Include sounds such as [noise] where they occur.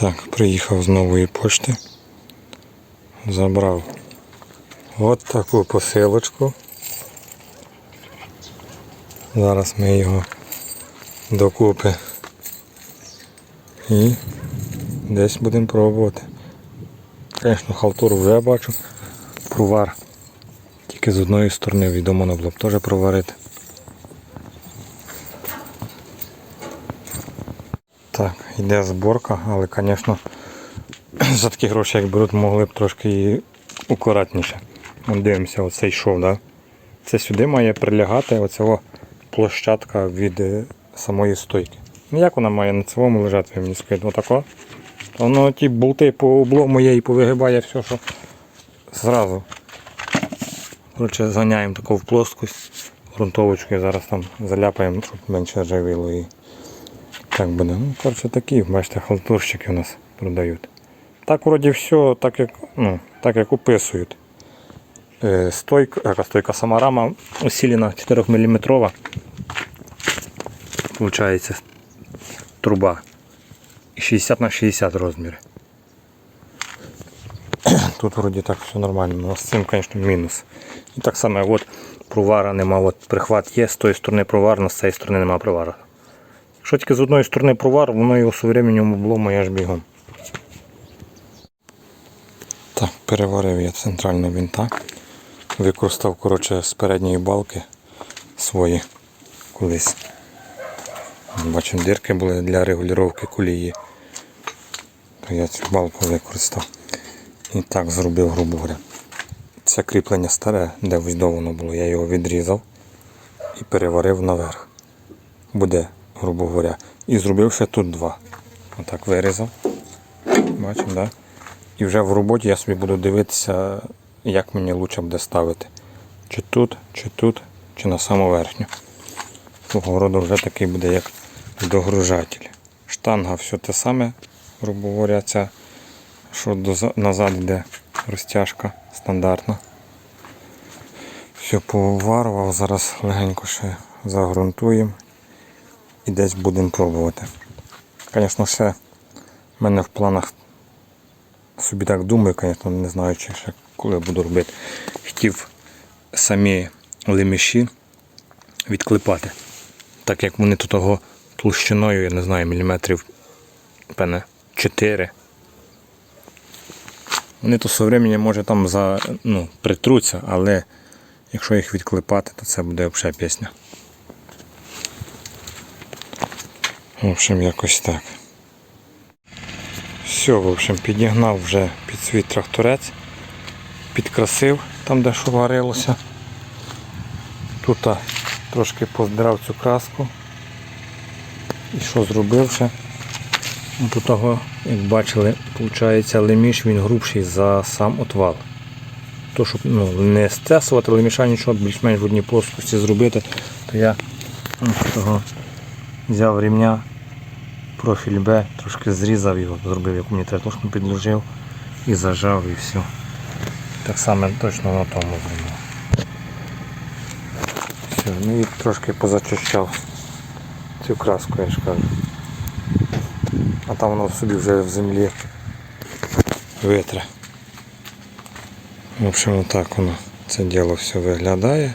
Так, приїхав з нової пошти. Забрав от таку посилочку. Зараз ми його докупи і десь будемо пробувати. Звісно, халтуру вже бачу. Провар. Тільки з одної сторони відомо було б теж проварити. Так, йде зборка, але, звісно, [clears throat] за такі гроші, як беруть, могли б трошки і акуратніше. Дивимося, оцей шов, да? Це сюди має прилягати оця площадка від е, самої стойки. Ну як вона має на цьому лежати, ви мені скажіть, отако? Воно ті болти по облому є і повигибає все, що зразу. Коротше, зганяємо таку в плоскость, грунтовочкою зараз там заляпаємо, щоб менше ржавіло і так буде. Ну, коротше, такі, бачите, халтурщики у нас продають. Так вроді все, так як, ну, так як описують. Е, стойка, стойка сама рама усилена 4 мм. Получається труба. 60 на 60 розміри. [clears throat] Тут вроді так все нормально, але з цим, звісно, мінус. І так само, от провара нема, от прихват є, з тої сторони провар, з цієї сторони нема провара. Тільки з одної сторони провар, воно його з временем обломає аж бігом. Так, переварив я центральну вінта. Використав коротше, з передньої балки свої колись. Бачимо, дирки були для регулювання колії. То я цю балку використав. І так зробив, грубо говоря. Це кріплення старе, де воно було, я його відрізав і переварив наверх. Буде, грубо говоря. І зробив ще тут два. Отак вирізав. Бачимо, так? І вже в роботі я собі буду дивитися, як мені краще буде ставити. Чи тут, чи тут, чи на саму верхню. Свого роду вже такий буде як догружатель. Штанга все те саме, грубо говоря, ця, що назад йде розтяжка стандартна. Все поварував, зараз легенько ще загрунтуємо і десь будемо пробувати. Звісно, ще в мене в планах собі так думаю, звісно, не знаю, чи ще коли буду робити. Хотів самі леміші відклепати. Так як вони тут того толщиною, я не знаю, міліметрів певне 4. Вони то со временем може там за, ну, притруться, але якщо їх відклепати, то це буде взагалі пісня. В общем, якось так. Все, в общем, підігнав вже під свій тракторець, підкрасив там, де що варилося. Тут трошки поздирав цю краску. І що зробив ще? Ну, Тут того, як бачили, виходить, леміш він грубший за сам отвал. То, щоб ну, не стесувати леміша нічого, більш-менш в одній плоскості зробити, то я ну, того взяв рівня профіль Б, трошки зрізав його, зробив, як мені треба, трошки підложив і зажав і все. Так само точно на тому зробив. Все, ну і трошки позачищав цю краску, я ж кажу. А там воно собі вже в землі витре. В общем, отак воно це діло все виглядає.